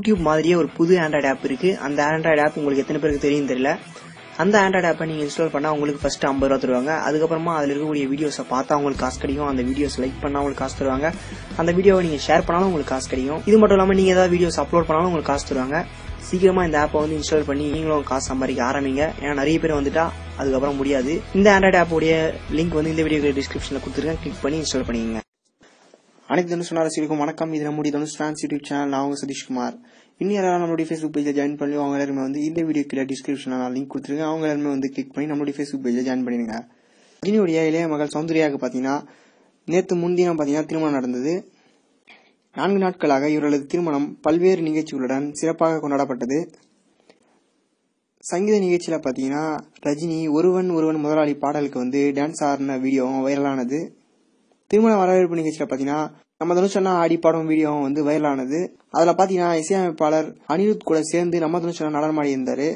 YouTube மாதிரியே ஒரு புது ஆண்ட்ராய்டு ஆப் இருக்கு. அந்த ஆண்ட்ராய்டு ஆப் உங்களுக்கு எத்தனை பேருக்கு தெரியும் தெரியல. அந்த ஆண்ட்ராய்டு ஆப்பை நீங்கள் இன்ஸ்டால் பண்ணால் உங்களுக்கு ஃபர்ஸ்ட் ஐம்பது ரூபா தருவாங்க. அதுக்கப்புறமா அதில் இருக்கக்கூடிய வீடியோஸை பார்த்தா உங்களுக்கு காசு கிடைக்கும். அந்த வீடியோஸ் லைக் பண்ணால் உங்களுக்கு காசு தருவாங்க. அந்த வீடியோவை நீங்கள் ஷேர் பண்ணாலும் உங்களுக்கு காசு கிடைக்கும். இது மட்டும் இல்லாமல் நீங்கள் ஏதாவது வீடியோஸ் அப்லோட் பண்ணாலும் உங்களுக்கு காசு தருவாங்க. சீக்கிரமா இந்த ஆப்பை வந்து இன்ஸ்டால் பண்ணி நீங்களும் காசு சம்பாதிக்க ஆரம்பிங்க. ஏன்னா நிறைய பேர் வந்துட்டா அதுக்கப்புறம் முடியாது. இந்த ஆண்ட்ராய்டு ஆப்போடைய லிங்க் வந்து இந்த வீடியோ டிஸ்கிரிப்ஷனில் கொடுத்துருக்கேன். கிளிக் பண்ணி இன்ஸ்டால் பண்ணிக்கங்க. அனைத்து தனுஷ் ரசிகர்களுக்கும் வணக்கம். இது நம்முடைய தனுஷ் ஃபேன்ஸ் யூடியூப் சேனல் நான் அவங்க சதீஷ்குமார். இன்னும் யாராவது நம்மளுடைய ஃபேஸ்புக் பேஜில் ஜாயின் பண்ணி அவங்க எல்லாருமே வந்து இந்த வீடியோ கீழே டிஸ்கிரிப்ஷனில் நான் லிங்க் கொடுத்துருக்கேன். அவங்க எல்லாருமே வந்து கிளிக் பண்ணி நம்மளுடைய ஃபேஸ்புக் பேஜில் ஜாயின் பண்ணிடுங்க. ரஜினியுடைய இளைய மகள் சௌந்தர்யாவுக்கு பார்த்தீங்கன்னா நேற்று முன்தினம் பார்த்தீங்கன்னா திருமணம் நடந்தது. நான்கு நாட்களாக இவர்களது திருமணம் பல்வேறு நிகழ்ச்சிகளுடன் சிறப்பாக கொண்டாடப்பட்டது. சங்கீத நிகழ்ச்சியில் பார்த்தீங்கன்னா ரஜினி ஒருவன் ஒருவன் முதலாளி பாடலுக்கு வந்து டான்ஸ் ஆடின வீடியோவும் வைரலானது திருமண வரவேற்பு நிகழ்ச்சியில பாத்தீங்கன்னா நம்ம தனுஷனா ஆடி பாடும் வீடியோவும் வந்து வைரலானது அதுல பாத்தீங்கன்னா இசையமைப்பாளர் அனிருத் கூட சேர்ந்து நம்ம தனுஷனா நடனம் ஆடி இருந்தாரு.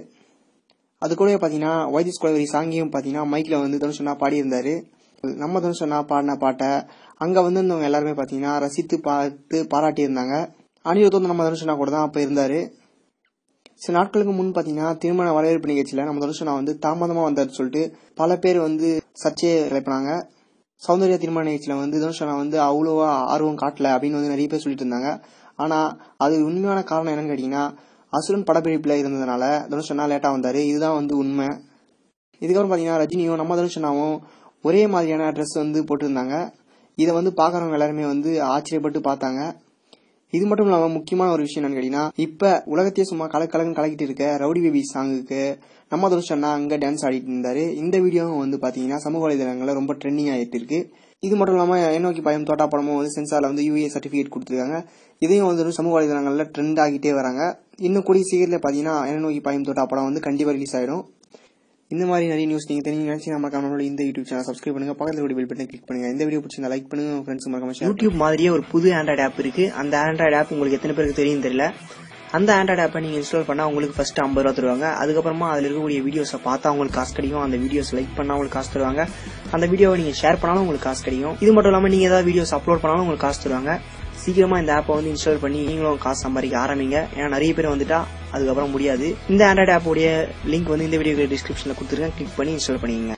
அது கூட பாத்தீங்கன்னா வைத்திஸ் குலவரி சாங்கியும் பாத்தீங்கன்னா மைக்ல வந்து தனுஷனா பாடியிருந்தாரு. நம்ம தனுஷனா பாடின பாட்டை அங்க வந்து இருந்தவங்க எல்லாருமே பாத்தீங்கன்னா ரசித்து பார்த்து பாராட்டி இருந்தாங்க அனிருத் வந்து நம்ம தனுஷனா கூட தான் அப்ப இருந்தாரு. சில நாட்களுக்கு முன் பாத்தீங்கன்னா திருமண வரவேற்பு நிகழ்ச்சியில நம்ம தனுஷனா வந்து தாமதமா வந்தாரு சொல்லிட்டு பல பேர் வந்து சர்ச்சையை கிளப்பினாங்க சௌந்தர்யா திருமண நிகழ்ச்சியில வந்து தனுஷனா வந்து அவ்வளோவா ஆர்வம் காட்டல அப்படின்னு வந்து நிறைய பேர் சொல்லிட்டு இருந்தாங்க. ஆனா அது உண்மையான காரணம் என்னன்னு கேட்டீங்கன்னா அசுரன் படப்பிடிப்புல இருந்ததுனால தனுஷனா லேட்டா வந்தாரு. இதுதான் வந்து உண்மை. இதுக்கப்புறம் பாத்தீங்கன்னா ரஜினியும் நம்ம தனுஷனாவும் ஒரே மாதிரியான ட்ரெஸ் வந்து போட்டிருந்தாங்க. இதை வந்து பாக்குறவங்க எல்லாருமே வந்து ஆச்சரியப்பட்டு பார்த்தாங்க. இது மட்டும் இல்லாம முக்கியமான ஒரு விஷயம் என்னன்னு கேட்டீங்கன்னா இப்ப உலகத்தையே சும்மா கலக்கலன்னு கலக்கிட்டு இருக்க ரவுடி பேபி சாங்குக்கு நம்ம துருஷன்னா அங்க டான்ஸ் ஆடிட்டு இருந்தாரு. இந்த வீடியோவும் வந்து பாத்தீங்கன்னா சமூக வலைதளங்கள்ல ரொம்ப ட்ரெண்டிங் ஆயிட்டு இருக்கு இது மட்டும் இல்லாம என்னோக்கி பயம் தோட்டா படமும் வந்து சென்சார்ல வந்து யூஏ சர்டிபிகேட் கொடுத்துருக்காங்க. இதையும் வந்து சமூக வலைதளங்கள்ல ட்ரெண்ட் ஆகிட்டே வராங்க. இன்னும் கூடிய சீக்கிரத்துல பாத்தீங்கன்னா எண்ணோக்கி பயம் தோட்டா படம் வந்து கண்டிப்பா ரிலீஸ் ஆயிடும். இந்த மாதிரி நிறைய நியூஸ் நீங்க தெரிஞ்சு நினைச்சு நம்ம நம்மளோட இந்த யூடியூப் சேனல் சப்ஸ்கிரைப் பண்ணுங்க. பக்கத்துல ஒரு பெல் பட்டன் கிளிக் பண்ணுங்க. இந்த வீடியோ பிடிச்சிருந்தா லைக் பண்ணுங்க. ஃப்ரெண்ட்ஸ் மறக்காம யூடியூப் மாதிரியே ஒரு புது ஆண்ட்ராய்டு ஆப் இருக்கு. அந்த ஆண்ட்ராய்டு ஆப் உங்களுக்கு எத்தனை பேருக்கு தெரியும் தெரியல. அந்த ஆண்ட்ராய்டு ஆப்பை நீங்க இன்ஸ்டால் பண்ணா உங்களுக்கு ஃபர்ஸ்ட் ஐம்பது ரூபா தருவாங்க. அதுக்கப்புறமா அதில் இருக்கக்கூடிய வீடியோஸை பார்த்தா உங்களுக்கு காசு கிடைக்கும். அந்த வீடியோஸ் லைக் பண்ணா உங்களுக்கு காசு தருவாங்க. அந்த வீடியோவை நீங்க ஷேர் பண்ணாலும் உங்களுக்கு காசு கிடைக்கும். இது மட்டும் இல்லாம நீங்க ஏதாவது வீடியோஸ் அப்லோட் பண்ணாலும் உங்களுக்கு காசு தருவாங்க. சீக்கிரமா இந்த ஆப்பை வந்து இன்ஸ்டால் பண்ணி நீங்களும் காசு சம்பாதிக்க ஆரம்பிங்க. ஏன்னா நிறைய பேர் வந்துட்டா அதுக்கப்புறம் முடியாது. இந்த ஆண்ட்ராய்டு ஆப்போடைய லிங்க் வந்து இந்த வீடியோ டிஸ்கிரிப்ஷனில் கொடுத்துருக்கேன். கிளிக் பண்ணி இன்ஸ்டால் பண்ணிக்கங்க.